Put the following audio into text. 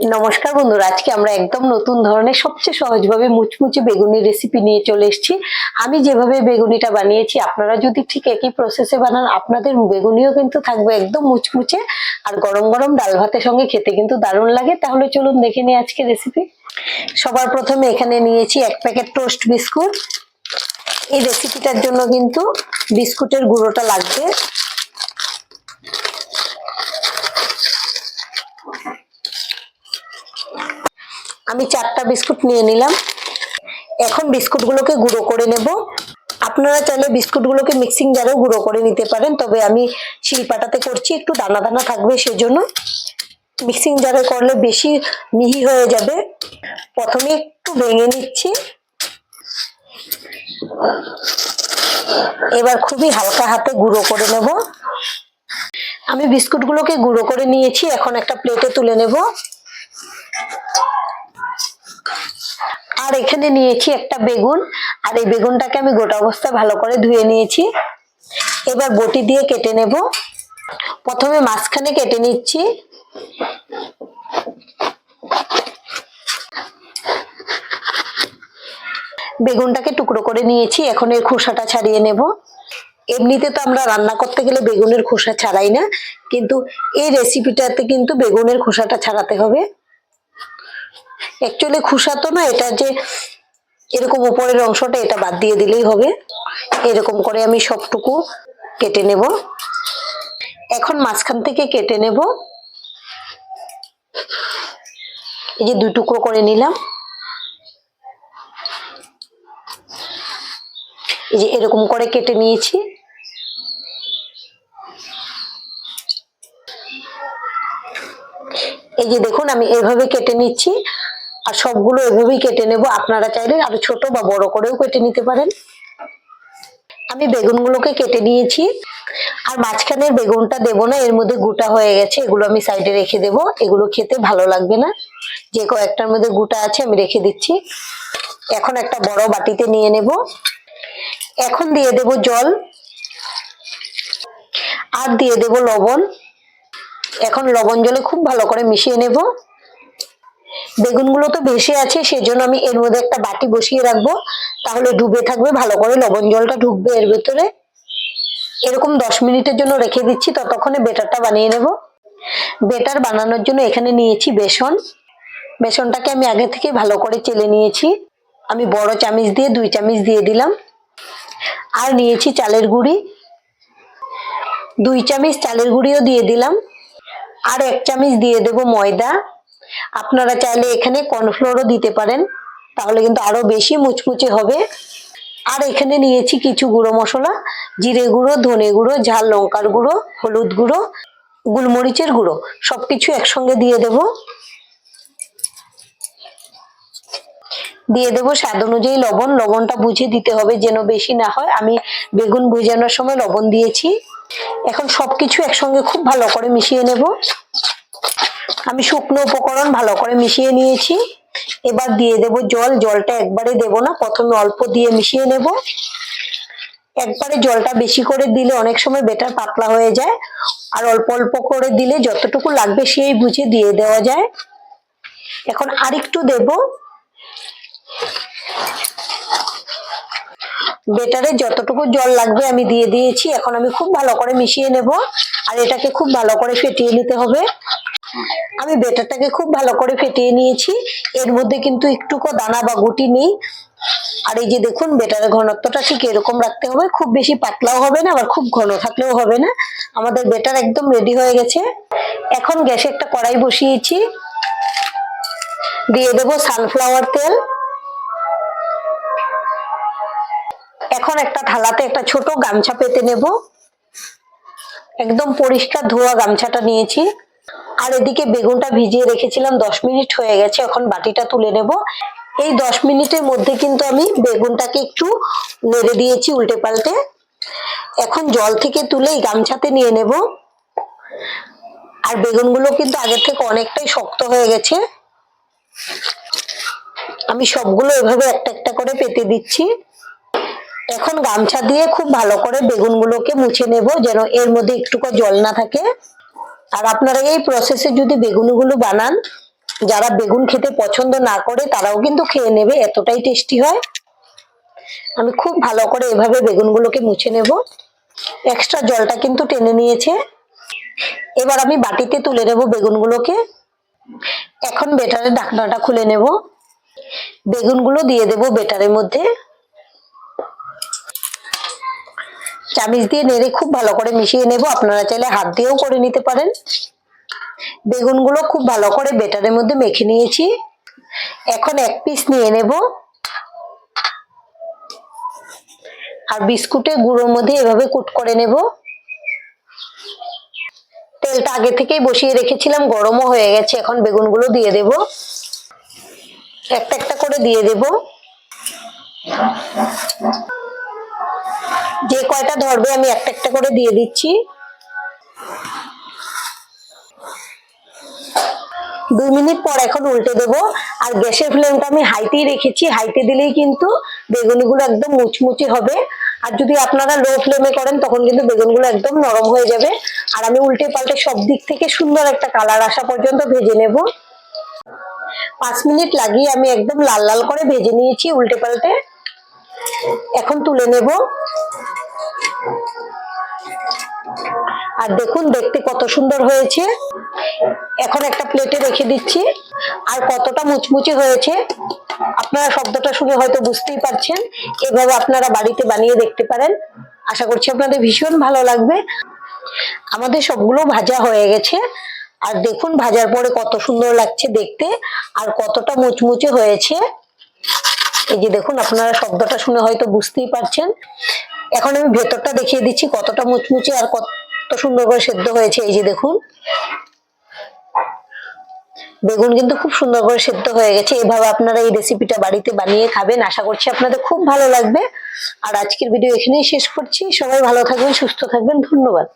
নমস্কার বন্ধুরা, আজকে আমরা একদম নতুন ধরনের, সবচেয়ে সহজভাবে মুচমুচে বেগুনির রেসিপি নিয়ে চলে এসেছি। আমি যেভাবে বেগুনিটা বানিয়েছি, আপনারা যদি ঠিক একই প্রসেসে বানান, আপনাদের বেগুনিও কিন্তু থাকবে একদম মুচমুচে। আর গরম গরম ডাল ভাতের সঙ্গে খেতে কিন্তু দারুণ লাগে। তাহলে চলুন দেখে নিই আজকে রেসিপি সবার প্রথমে এখানে নিয়েছি এক প্যাকেট টোস্ট বিস্কুট। এই রেসিপিটার জন্য কিন্তু বিস্কুটের গুঁড়োটা লাগবে। আমি চারটা বিস্কুট নিয়ে নিলাম। এখন বিস্কুটগুলোকে গুঁড়ো করে নেব। আপনারা চাইলে বিস্কুটগুলোকে মিক্সিং জারেও গুঁড়ো করে নিতে পারেন, তবে আমি শিলপাটাতে করছি, একটু দানা দানা থাকবে সেজন্য। মিক্সিং জারে করলে বেশি মিহি হয়ে যাবে। প্রথমে একটু ভেঙে নিচ্ছি। এবার খুবই হালকা হাতে গুঁড়ো করে নেব। আমি বিস্কুটগুলোকে গুঁড়ো করে নিয়েছি, এখন একটা প্লেটে তুলে নেব। আর এখানে নিয়েছি একটা বেগুন। আর এই বেগুনটাকে আমি গোটা অবস্থায় ভালো করে ধুয়ে নিয়েছি। এবার বটি দিয়ে কেটে নেব। প্রথমে মাঝখানে কেটে নিচ্ছি। বেগুনটাকে টুকরো করে নিয়েছি। এখন এর খোসাটা ছাড়িয়ে নেব। এমনিতে তো আমরা রান্না করতে গেলে বেগুনের খোসা ছাড়াই না। কিন্তু এই রেসিপিটাতে কিন্তু বেগুনের খোসাটা ছাড়াতে হবে। অ্যাকচুয়ালি খুসা তো না, এটা যে এরকম উপরের অংশটা এটা বাদ দিয়ে দিলেই হবে। এরকম করে আমি সবটুকু কেটে নেব। এখন মাঝখান থেকে কেটে নেব। এই যে দুই টুকরো করে নিলাম। এই যে এরকম করে কেটে নিয়েছি। এই যে দেখুন, আমি এভাবে কেটে নিচ্ছি। আর সবগুলো এভাবেই কেটে নেব। আপনারা চাইলে আরও ছোট বা বড় করেও কেটে নিতে পারেন। আমি বেগুনগুলোকে কেটে নিয়েছি। আর মাঝখানের বেগুনটা দেবো না, এর মধ্যে গুটা হয়ে গেছে, এগুলো আমি সাইডে রেখে দেব। এগুলো খেতে ভালো লাগবে না। যে কয়েকটার মধ্যে গুটা আছে, আমি রেখে দিচ্ছি। এখন একটা বড় বাটিতে নিয়ে নেব। এখন দিয়ে দেব জল। আর দিয়ে দেব লবণ। এখন লবণ জলে খুব ভালো করে মিশিয়ে নেব। বেগুনগুলো তো ভেসে আছে, সেজন্য আমি এর মধ্যে একটা বাটি বসিয়ে রাখব। তাহলে ডুবে থাকবে, ভালো করে লবণ জলটা ঢুকবে এর ভেতরে। এরকম দশ মিনিটের জন্য রেখে দিচ্ছি, ততক্ষণে বেটারটা বানিয়ে নেব। বেটার বানানোর জন্য এখানে নিয়েছি বেসন। বেসনটাকে আমি আগে থেকে ভালো করে চেলে নিয়েছি। আমি বড় চামিচ দিয়ে, দুই চামিচ দিয়ে দিলাম। আর নিয়েছি চালের গুঁড়ি। দুই চামিচ চালের গুঁড়িও দিয়ে দিলাম। আর এক চামিচ দিয়ে দেব ময়দা। আপনারা চাইলে এখানে কর্নফ্লোরও দিতে পারেন তাহলে কিন্তু আরও বেশি মুচমুচে হবে। আর এখানে নিয়েছি কিছু গুঁড়ো মশলা জিরে গুঁড়ো ধনে গুঁড়ো ঝাল লঙ্কার গুঁড়ো হলুদ গুঁড়ো গোলমরিচের গুঁড়ো সবকিছু একসঙ্গে দিয়ে দেব। দিয়ে দেবো স্বাদ অনুযায়ী লবণ লবণটা বুঝে দিতে হবে যেন বেশি না হয়। আমি বেগুন ভুজানোর সময় লবণ দিয়েছি। এখন সবকিছু একসঙ্গে খুব ভালো করে মিশিয়ে নেব। আমি শুকনো উপকরণ ভালো করে মিশিয়ে নিয়েছি। এবার দিয়ে দেব জল। জলটা একবারে দেব না, প্রথমে অল্প দিয়ে মিশিয়ে নেব। একবারে জলটা বেশি করে দিলে অনেক সময় বেটার পাতলা হয়ে যায়। আর অল্প অল্প করে দিলে যতটুকু লাগবে সেই বুঝে দিয়ে দেওয়া যায়। এখন আরেকটু দেব। বেটারে যতটুকু জল লাগবে আমি দিয়ে দিয়েছি। এখন আমি খুব ভালো করে মিশিয়ে নেব। আর এটাকে খুব ভালো করে ফেটিয়ে নিতে হবে। আমি বেটারটাকে খুব ভালো করে ফেটিয়ে নিয়েছি। এর মধ্যে কিন্তু একটুকু দানা বা গুটি নেই। আর এই যে দেখুন বেটারের ঘনত্বটা ঠিক এরকম রাখতে হবে। খুব বেশি পাতলাও হবে না, আবার খুব ঘন থাকলেও হবে না। আমাদের বেটার একদম রেডি হয়ে গেছে। এখন গ্যাসে একটা কড়াই বসিয়েছি। দিয়ে দেবো সানফ্লাওয়ার তেল। এখন একটা থালাতে একটা ছোট গামছা পেতে নেব। একদম পরিষ্কার ধোয়া গামছাটা নিয়েছি। আর এদিকে বেগুনটা ভিজিয়ে রেখেছিলাম, দশ মিনিট হয়ে গেছে, এখন বাটিটা তুলে নেব। এই দশ মিনিটের মধ্যে কিন্তু আমি বেগুনটাকে একটু নেড়ে দিয়েছি উল্টে পাল্টে। এখন জল থেকে তুলে গামছাতে নিয়ে নেব। আর বেগুনগুলো কিন্তু আগের থেকে অনেকটাই শক্ত হয়ে গেছে। আমি সবগুলো এভাবে একটা একটা করে পেতে দিচ্ছি। এখন গামছা দিয়ে খুব ভালো করে বেগুনগুলোকে মুছে নেব, যেন এর মধ্যে একটুকু জল না থাকে। আর আপনারা এই প্রসেসে যদি বেগুনগুলো বানান, যারা বেগুন খেতে পছন্দ না করে, তারাও কিন্তু খেয়ে নেবে, এতটাই টেস্টি হয়। আমি খুব ভালো করে এভাবে বেগুনগুলোকে মুছে নেব। এক্সট্রা জলটা কিন্তু টেনে নিয়েছে। এবার আমি বাটিতে তুলে নেব বেগুনগুলোকে। এখন বেটারের ঢাকনাটা খুলে নেব। বেগুনগুলো দিয়ে দেব বেটারের মধ্যে। চামিচ দিয়ে নেড়ে খুব ভালো করে মিশিয়ে নেব। আপনারা চাইলে হাত দিয়েও করে নিতে পারেন। বেগুনগুলো খুব ভালো করে বেটারের মধ্যে মেখে নিয়েছি। এখন এক পিস নিয়ে নেব। আর বিস্কুটের গুঁড়োর মধ্যে এভাবে কুট করে নেব। তেলটা আগে থেকেই বসিয়ে রেখেছিলাম, গরমও হয়ে গেছে। এখন বেগুনগুলো দিয়ে দেব। একটা একটা করে দিয়ে দেব। যে কয়টা ধরবে আমি একটা একটা করে দিয়ে দিচ্ছি। দুই মিনিট পর এখন উল্টে দেব। আর গ্যাসের ফ্লেমটা আমি হাইতেই রেখেছি। হাইতে দিলেই কিন্তু বেগুনিগুলো একদম মুচমুচে হবে। আর যদি আপনারা লো ফ্লেমে করেন, তখন কিন্তু বেগুনগুলো একদম নরম হয়ে যাবে। আর আমি উল্টে পাল্টে সব দিক থেকে সুন্দর একটা কালার আসা পর্যন্ত ভেজে নেব। পাঁচ মিনিট লাগিয়ে আমি একদম লাল লাল করে ভেজে নিয়েছি উল্টে পাল্টে। এখন তুলে নেব। আর দেখুন, দেখতে কত সুন্দর হয়েছে। এখন একটা প্লেটে রেখে দিচ্ছি। আর কতটা মুচমুচে হয়েছে, আপনারা শব্দটা শুনে হয়তো বুঝতেই পারছেন। এভাবে আপনারা বাড়িতে বানিয়ে দেখতে পারেন। আশা করছি আপনাদের ভীষণ ভালো লাগবে। আমাদের সবগুলো ভাজা হয়ে গেছে। আর দেখুন, ভাজার পরে কত সুন্দর লাগছে দেখতে। আর কতটা মুচমুচে হয়েছে। এই যে দেখুন, আপনারা শব্দটা শুনে হয়তো বুঝতেই পারছেন। এখন আমি ভেতরটা দেখিয়ে দিচ্ছি, কতটা মুচমুচে আর কত সুন্দর করে সেদ্ধ হয়েছে। এই যে দেখুন, বেগুন কিন্তু খুব সুন্দর করে সেদ্ধ হয়ে গেছে। এভাবে আপনারা এই রেসিপিটা বাড়িতে বানিয়ে খাবেন, আশা করছি আপনাদের খুব ভালো লাগবে। আর আজকের ভিডিও এখানেই শেষ করছি। সবাই ভালো থাকবেন, সুস্থ থাকবেন, ধন্যবাদ।